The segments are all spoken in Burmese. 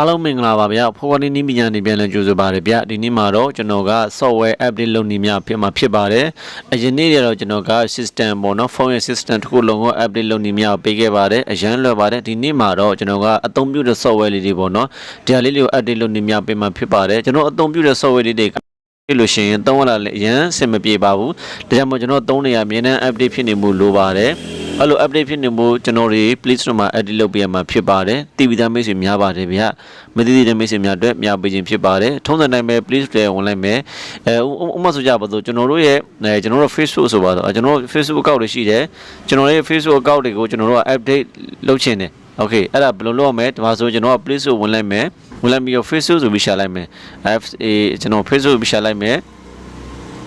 အားလုံးမင်္ဂလာပါဗျာဖိုးဝါနီနီးပညာနေပြန်လည်ကြိုဆိုပါရဗျာဒီနေ့မှာတော့ကျွန်တော်က software update လုပ်နေများဖြစ်မှာဖြစ်ပါတယ်အရင်နေ့ကတော့ကျွန်တော်က system ပေါ့နော်ဖုန်းရဲ့ system တစ်ခုလုံးကို update လုပ်နေများပေးခဲ့ပါတယ်အရန်လွယ်ပါတယ်ဒီနေ့မှာတော့ကျွန်တော်ကအသုံးပြုတဲ့ software လေးတွေပေါ့နော်ဒီဟာလေးတွေကို update လုပ်နေများပေးမှာဖြစ်ပါတယ်ကျွန်တော်အသုံးပြုတဲ့ software လေးတွေဖြစ်လို့ရှိရင်သုံးရတာလည်းအရင်အဆင်မပြေပါဘူးဒါကြောင့်မို့ကျွန်တော်သုံးနေရအမြဲတမ်း update ဖြစ်နေမှုလိုပါတယ် အဲ့လို update ဖြစ်နေမှုကျွန်တော်တွေ Play Store မှာ edit လုပ်ပေးရမှာဖြစ်ပါတယ်တည်ပြီးသားမိတ်ဆွေများပါတယ်ဗျမသိသေးတဲ့မိတ်ဆွေများအတွက်များပေးခြင်းဖြစ်ပါတယ်ထုံးစံတိုင်းပဲ Play Store ဝင်လိုက်မယ်အဲဥပမာဆိုကြပါစို့ကျွန်တော်တို့ရဲ့အဲကျွန်တော်တို့ Facebook ဆိုပါတော့ကျွန်တော်တို့ Facebook account တွေရှိတယ်ကျွန်တော်ရဲ့ Facebook account တွေကိုကျွန်တော်တို့က update လုပ်ချင်တယ် Okay အဲ့ဒါဘယ်လိုလုပ်ရမလဲဒီမှာဆိုကျွန်တော်က Play Store ဝင်လိုက်မယ်ဝင်လိုက်ပြီးတော့ Facebook ဆိုပြီးရှာလိုက်မယ် F A ကျွန်တော် Facebook ပြီးရှာလိုက်မယ်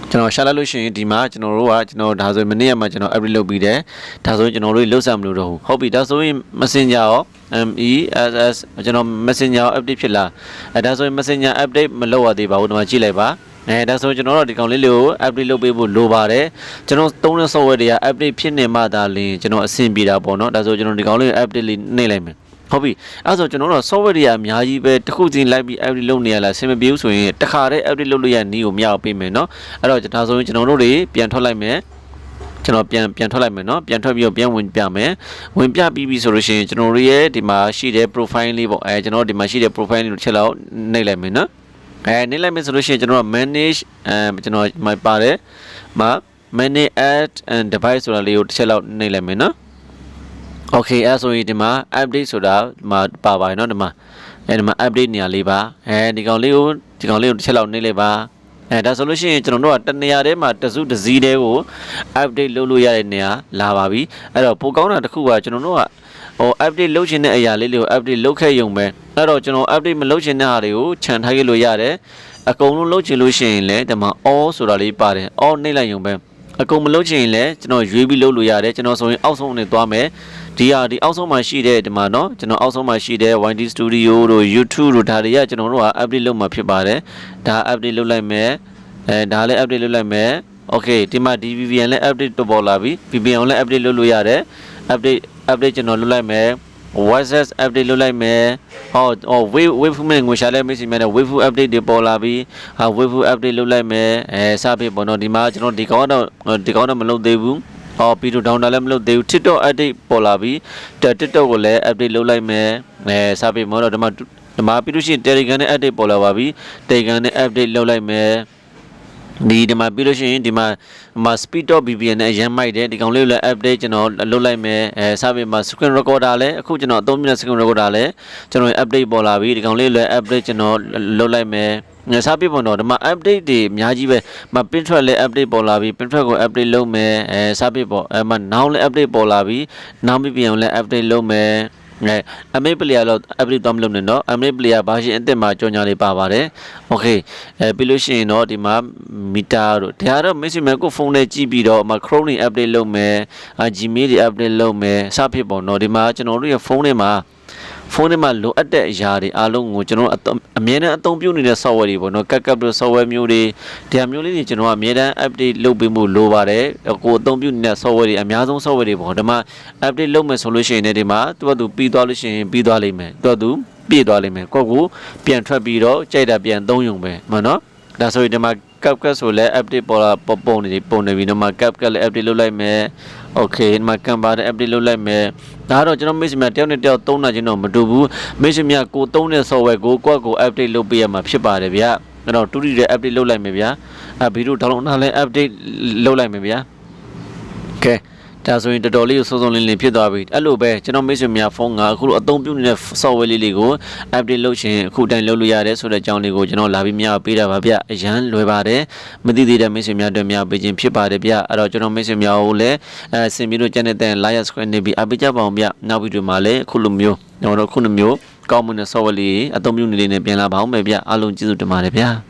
ကျွန်တော်ရှာလိုက်လို့ရှိရင်ဒီမှာကျွန်တော်တို့ကကျွန်တော်ဒါဆိုရင်မနေ့ကမှကျွန်တော် update လုပ်ပြီးတယ်ဒါဆိုရင်ကျွန်တော်တို့လှုပ်ဆောင်မလို့တော့ဘူးဟုတ်ပြီဒါဆိုရင် Messenger ရော MESS ကျွန်တော် Messenger ရော update ဖြစ်လားအဲဒါဆိုရင် Messenger update မလုပ်ရသေးပါဘူးဒီမှာကြည့်လိုက်ပါအဲဒါဆိုကျွန်တော်တို့ဒီကောင်လေးလေးကို update လုပ်ပေးဖို့လိုပါတယ်ကျွန်တော်သုံးတဲ့ software တွေက update ဖြစ်နေမှသာလျှင်ကျွန်တော်အဆင်ပြေတာပေါ့နော်ဒါဆိုကျွန်တော်ဒီကောင်လေးကို update လေးနှိပ်လိုက်မယ် ဟုတ်ပြီအဲ့ဆိုကျွန်တော်တို့ software တွေကအများကြီးပဲတစ်ခုချင်းလိုက်ပြီး update လုပ်နေရလားအဆင်မပြေဘူးဆိုရင်တစ်ခါတည်း update လုပ်လို့ရနီးကိုမရအောင်ပေးမယ်เนาะအဲ့တော့ဒါဆိုရင်ကျွန်တော်တို့တွေပြန်ထွက်လိုက်မယ်ကျွန်တော်ပြန်ပြန်ထွက်လိုက်မယ်เนาะပြန်ထွက်ပြီးတော့ပြန်ဝင်ပြမယ်ဝင်ပြပြီးပြီဆိုလို့ရှိရင်ကျွန်တော်တို့ရဲ့ဒီမှာရှိတဲ့ profile လေးပေါ့အဲကျွန်တော်တို့ဒီမှာရှိတဲ့ profile လေးကိုချက်လောက်နှိပ်လိုက်မယ်เนาะအဲနှိပ်လိုက်မယ်ဆိုလို့ရှိရင်ကျွန်တော်က manage အဲကျွန်တော်မပါတယ်မှာ manage add and device ဆိုတာလေးကိုတစ်ချက်လောက်နှိပ်လိုက်မယ်เนาะ Okay အဲ့ဆိုရင်ဒီမှာ update ဆိုတာဒီမှာပါပါတယ်เนาะဒီမှာအဲဒီမှာ update နေရာလေးပါအဲဒီကောင်လေးကိုဒီကောင်လေးကိုတစ်ချက်လောက်နှိပ်လိုက်ပါအဲဒါဆိုလို့ရှိရင်ကျွန်တော်တို့ကတနေရာထဲမှာတစုတစည်းတဲကို update လုပ်လို့ရတဲ့နေရာလာပါပြီအဲ့တော့ပိုကောင်းတာတစ်ခုကကျွန်တော်တို့ကဟို update လုပ်ချင်တဲ့အရာလေးတွေကို update လုပ်ခဲ့ရုံပဲအဲ့တော့ကျွန်တော် update မလုပ်ချင်တဲ့ဟာတွေကိုခြံထားခဲ့လို့ရတယ်အကုန်လုံးလုပ်ချင်လို့ရှိရင်လည်းဒီမှာ all ဆိုတာလေးပါတယ် all နှိပ်လိုက်ရုံပဲအကုန်မလုပ်ချင်ရင်လည်းကျွန်တော်ရွေးပြီးလုပ်လို့ရတယ်ကျွန်တော်ဆိုရင်အောက်ဆုံးနဲ့သွားမယ် ဒီဟာဒီအောက်ဆုံးမှာရှိတဲ့ဒီမှာเนาะကျွန်တော်အောက်ဆုံးမှာရှိတဲ့ YD Studio တို့ YouTube တို့ဒါတွေကကျွန်တော်တို့က update လုပ်မှာဖြစ်ပါတယ်ဒါ update လုပ်လိုက်မယ်အဲဒါလည်း update လုပ်လိုက်မယ် Okay ဒီမှာ DVVN လည်း update ပေါ်လာပြီ VPN လည်း update လုပ်လို့ရတယ် update update ကျွန်တော်လုပ်လိုက်မယ် WhatsApp update လုပ်လိုက်မယ်ဟောဟော wave wave မဲ့ငွေရှာလဲမေ့စီမဲ့ wave update တွေပေါ်လာပြီဟာ wave update လုပ်လိုက်မယ်အဲစဖြစ်ပေါ့နော်ဒီမှာကျွန်တော်ဒီကောင်တော့ဒီကောင်တော့မလုပ်သေးဘူး ဟောပြီးတော့ download လည်းမလုပ်သေးဘူး TikTok update ပေါ်လာပြီ TikTok ကိုလည်း update လုပ်လိုက်မယ်အဲစဖြစ်မောတော့ဒီမှာဒီမှာပြီးလို့ရှိရင် Telegram နဲ့ update ပေါ်လာပါပြီ Telegram နဲ့ update လုပ်လိုက်မယ်ဒီဒီမှာပြီးလို့ရှိရင်ဒီမှာဒီမှာ speed of VPN နဲ့အရင်မိုက်တယ်ဒီကောင်လေးကိုလည်း update ကျွန်တော်လုပ်လိုက်မယ်အဲစပြီးမှာ screen recorder လည်းအခုကျွန်တော်အသုံးပြုတဲ့ screen recorder လည်းကျွန်တော် update ပေါ်လာပြီဒီကောင်လေးကိုလည်း update ကျွန်တော်လုပ်လိုက်မယ်ငါ စားပြပုံတော့ဒီမှာ update တွေအများကြီးပဲမ Pinterest လည်း update ပေါ်လာပြီ Pinterest ကို update လုပ်မယ်အဲစားပြပေါ့အဲမ now လည်း update ပေါ်လာပြီ now VPN လည်း update လုပ်မယ်အဲအမေပလီယာတော့ update တော့မလုပ်နဲ့เนาะအမေပလီယာဘာရှင်အစ်စ်မှာကြော်ညာလေးပါပါတယ်โอเคအဲပြီးလို့ရှိရင်တော့ဒီမှာမီတာတို့ဒါကတော့ message မဲ့ကိုဖုန်းနဲ့ကြည့်ပြီးတော့မ Chrome တွေ update လုပ်မယ်အာ Gmail တွေ update လုပ်မယ်စဖြစ်ပေါ့เนาะဒီမှာကျွန်တော်တို့ရဲ့ဖုန်းတွေမှာ ဖုန်းထဲမှာလိုအပ်တဲ့အရာတွေအားလုံးကိုကျွန်တော်အမြဲတမ်းအသုံးပြုနေတဲ့ software တွေပေါ့နော်ကက်ကပ်တို့ software မျိုးတွေဒီဟာမျိုးလေးတွေကျွန်တော်ကအမြဲတမ်း update လုပ်ပေးမှုလိုပါတယ်ကိုအသုံးပြုနေတဲ့ software တွေအများဆုံး software တွေပေါ့ဒီမှာ update လုပ်မယ်ဆိုလို့ရှိရင်လည်းဒီမှာသူ့ဘသူပြီးသွားလို့ရှိရင်ပြီးသွားလိမ့်မယ်သူ့ဘသူပြည့်သွားလိမ့်မယ်ကိုကိုပြန်ထွက်ပြီးတော့ကြိုက်တာပြန်သုံးရုံပဲမှန်နော်ဒါဆိုရင်ဒီမှာ CapCut ဆိုလဲ update ပေါ်လာပုံပုံနေပုံနေပြီတော့မှ CapCut လည်း update လုပ်လိုက်မယ် okay ဒီမှာ Canva လည်း update လုပ်လိုက်မယ်ဒါကတော့ကျွန်တော် Mix မြတယောက်နဲ့တယောက်သုံးတာချင်းတော့မတူဘူး Mix မြကိုသုံးတဲ့ software ကိုကိုယ့်ကို update လုပ်ပေးရမှာဖြစ်ပါတယ်ဗျအဲ့တော့တူတီတဲ့ update လုပ်လိုက်မယ်ဗျအဲဗီဒီယို download ထားလဲ update လုပ်လိုက်မယ်ဗျ okay ဒါဆိုရင်တော်တော်လေးကိုစုံစုံလင်းလင်းဖြစ်သွားပြီအဲ့လိုပဲကျွန်တော်မိတ်ဆွေများဖုန်းကအခုလိုအသုံးပြုနေတဲ့ software လေးတွေကို update လုပ်ရှင်အခုတိုင်လုပ်လို့ရတယ်ဆိုတဲ့အကြောင်းလေးကိုကျွန်တော်လာပြီးများပေးတာပါဗျအရန်လွယ်ပါတယ်မသိသေးတဲ့မိတ်ဆွေများတို့များပေးခြင်းဖြစ်ပါတယ်ဗျအဲ့တော့ကျွန်တော်မိတ်ဆွေများကိုလည်းအဲဆင်ပြီးတော့ကျန်တဲ့ live screen နေပြီးအပေးကြပါအောင်ဗျနောက်ဗီဒီယိုမှာလည်းအခုလိုမျိုးကျွန်တော်တို့ခုလိုမျိုးကောင်းမွန်တဲ့ software လေးအသုံးပြုနေလေးနဲ့ပြန်လာပါအောင်မယ်ဗျအားလုံးကျေးဇူးတင်ပါတယ်ဗျ